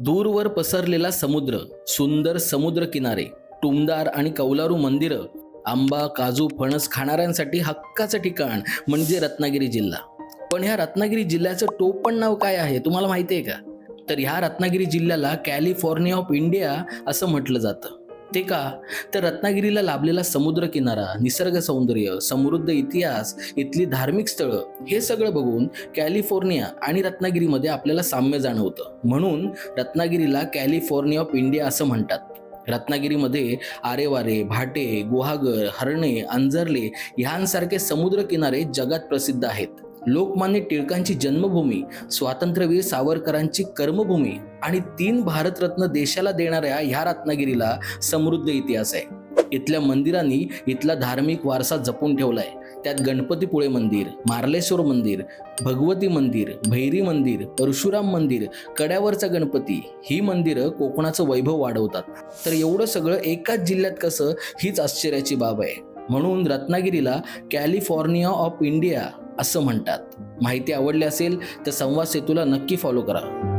दूरवर पसरलेला समुद्र सुंदर समुद्र किनारे टुमदार आणि कौलारू मंदिरं आंबा काजू फणस खाणाऱ्यांसाठी हक्काचं ठिकाण म्हणजे रत्नागिरी जिल्हा. पण ह्या रत्नागिरी जिल्ह्याचं टोपण नाव काय आहे? तुम्हाला माहिती आहे का? तर ह्या रत्नागिरी जिल्ह्याला कॅलिफोर्निया ऑफ इंडिया असं म्हटलं जातं. ते का? तर रत्नागिरीला लाभलेला समुद्र किनारा निसर्ग सौंदर्य समृद्ध इतिहास इथली धार्मिक स्थळं हे सगळं बघून कॅलिफोर्निया आणि रत्नागिरीमध्ये आपल्याला साम्य जाणवतं. म्हणून रत्नागिरीला कॅलिफोर्निया ऑफ इंडिया असं म्हणतात. रत्नागिरीमध्ये आरेवारे भाटे गुहागर हरणे अंजरले ह्यांसारखे समुद्र किनारे जगात प्रसिद्ध आहेत. लोकमान्य टिळकांची जन्मभूमी स्वातंत्र्यवीर सावरकरांची कर्मभूमी आणि तीन भारतरत्न देशाला देणाऱ्या ह्या रत्नागिरीला समृद्ध इतिहास आहे. इथल्या मंदिरांनी इथला धार्मिक वारसा जपून ठेवलाय. त्यात गणपतीपुळे मंदिर मार्लेश्वर मंदिर भगवती मंदिर भैरी मंदिर परशुराम मंदिर कड्यावरचा गणपती ही मंदिरं कोकणाचं वैभव वाढवतात. तर एवढं सगळं एकाच जिल्ह्यात कसं हीच आश्चर्याची बाब आहे. म्हणून रत्नागिरीला कॅलिफोर्निया ऑफ इंडिया असं म्हणतात. माहिती आवडली असेल तर संवाद सेतूला नक्की फॉलो करा.